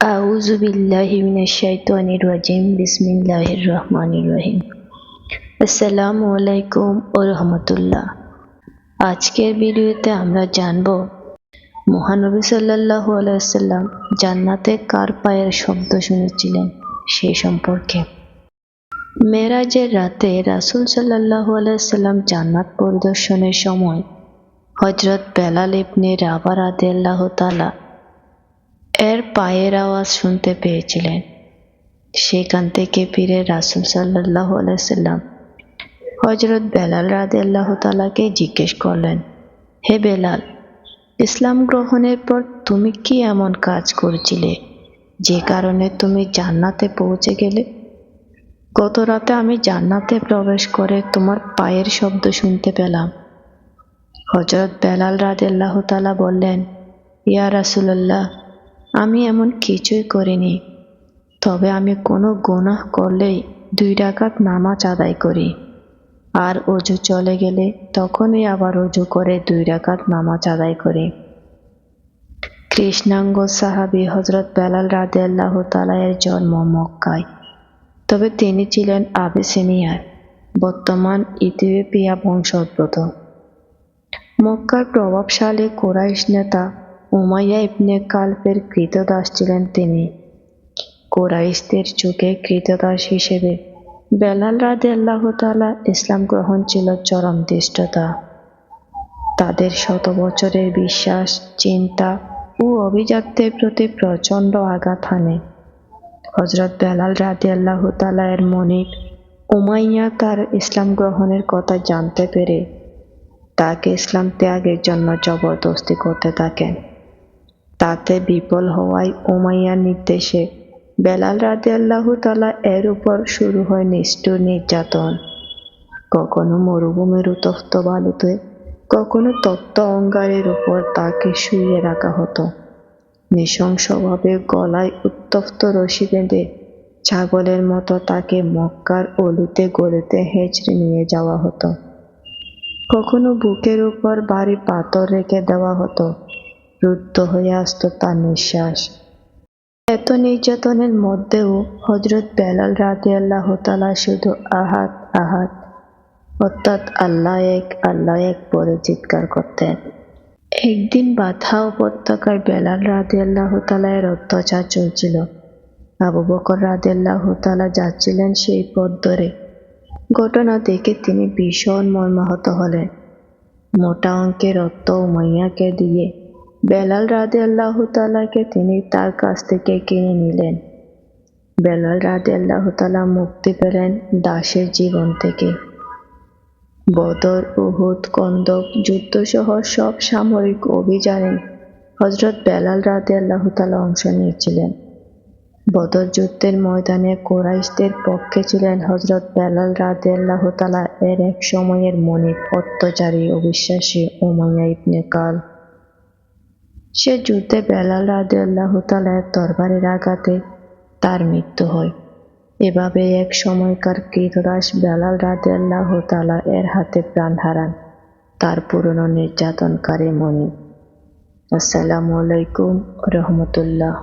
আউযু বিল্লাহি মিনাশ শাইতানির রাজিম, বিসমিল্লাহির রহমানির রহিম। আসসালামু আলাইকুম ও রহমতুল্লাহ। আজকের ভিডিওতে আমরা জানব, মহানবী সাল্লাল্লাহু আলাইসাল্লাম জান্নাতে কার পায়ের শব্দ শুনেছিলেন সেই সম্পর্কে? মেরাজের রাতে রাসুল সাল্লাল্লাহু আলাইহি সাল্লাম জান্নাত পরিদর্শনের সময় হজরত বেলাল ইবনে রাবা রাদিয়াল্লাহু তাআলা এর পায়ের আওয়াজ শুনতে পেয়েছিলেন। সেখান থেকে ফিরে রাসুল সাল্লাহ আলাইসাল্লাম হজরত বেলাল রাদে আল্লাহ তালাকে জিজ্ঞেস করলেন, হে বেলাল, ইসলাম গ্রহণের পর তুমি কি এমন কাজ করেছিলে যে কারণে তুমি জান্নাতে পৌঁছে গেলে? গত রাতে আমি জান্নাতে প্রবেশ করে তোমার পায়ের শব্দ শুনতে পেলাম। হজরত বেলাল রাদে আল্লাহ তালা বললেন, ইয়া রাসুলাল্লাহ আমি এমন কিছুই করিনি। তবে আমি কোনো গুনাহ করলেই দুই ডাকাত নামাজ আদায় করি। আর অজু চলে গেলে তখনই আবার অজু করে দুই ডাকাত নামাজ আদায় করি। কৃষ্ণাঙ্গ সাহাবি হজরত বেলাল রাদে আল্লাহ তালায়ের জন্ম মক্কায়। তবে তিনি ছিলেন আবেসিনিয়ার বর্তমান ইথিওপিয়া বংশোদ্ভূত। মক্কার প্রভাবশালী কোরাইশ নেতা উমাইয়া ইবনে কালফের কৃতদাস ছিলেন তিনি কোরাইশদের চোখে কৃতদাস হিসেবে বেলাল রাদে আল্লাহ তালা ইসলাম গ্রহণ ছিল চরম দৃষ্টতা তাদের শত বছরের বিশ্বাস চিন্তা ও অভিজাত্যের প্রতি প্রচণ্ড আঘাত হানে হজরত বেলাল রাদে আল্লাহ এর মনিক উমাইয়া তার ইসলাম গ্রহণের কথা জানতে পেরে তাকে ইসলাম ত্যাগের জন্য জবরদস্তি করতে থাকেন তাতে বিফল হওয়ায় উমাইয়ার নির্দেশে বেলাল রাদে আল্লাহ তালা এর উপর শুরু হয় নিষ্ঠুর নির্যাতন। কখনো মরুভূমির উতপ্ত বালুতে, কখনো তপ্ত অঙ্গারের উপর তাকে শুয়ে রাখা হতো। নৃশংসভাবে গলায় উত্তপ্ত রশি বেঁধে ছাগলের মতো তাকে মক্কার অলিতে গলিতে হেঁচড়ে নিয়ে যাওয়া হতো। কখনো বুকের উপর ভারী পাথর রেখে দেওয়া হতো। রুদ্ধ হয়ে আসতো তার নিঃশ্বাস। এত নির্যাতনের মধ্যেও হজরত বেলাল রাতে আল্লাহ তালা শুধু আহাত আহাত, অর্থাৎ আল্লাহ এক আল্লাহ এক বলে চিৎকার করতেন। একদিন বাধা উপত্যকার বেলাল রাতে আল্লাহ তালায়ের অত্যাচার চলছিল। আবু বকর রাতে আল্লাহ তালা যাচ্ছিলেন সেই পথ ধরে। ঘটনা দেখে তিনি ভীষণ মর্মাহত হলেন। মোটা অঙ্কের অর্থ উমাইয়াকে দিয়ে বেলাল রাদে আল্লাহ তালাকে তিনি তার কাছ থেকে কিনে নিলেন। বেলাল রাদে আল্লাহ তালা মুক্তি পেলেন দাসের জীবন থেকে। বদর, উহুদ, কন্দক, যুদ্ধসহ সব সামরিক অভিযানে হজরত বেলাল রাদে আল্লাহ তালা অংশ নিয়েছিলেন। বদর যুদ্ধের ময়দানে কোরাইশদের পক্ষে ছিলেন হজরত বেলাল রাদে আল্লাহ তালা এর এক সময়ের মনিক অত্যাচারী অবিশ্বাসী উমাইয়া ইবনে কাল। সে যুদ্ধে বেলাল রাদে তালার তরবারের আঘাতে তার মৃত্যু হয়। এভাবে এক সময়কার কৃতদাস বেলাল রাদে আল্লাহ তালা এর হাতে প্রাণ হারান। তার পুরনো নির্যাতনকারী মনি আসসালামু আলাইকুম রহমতুল্লাহ।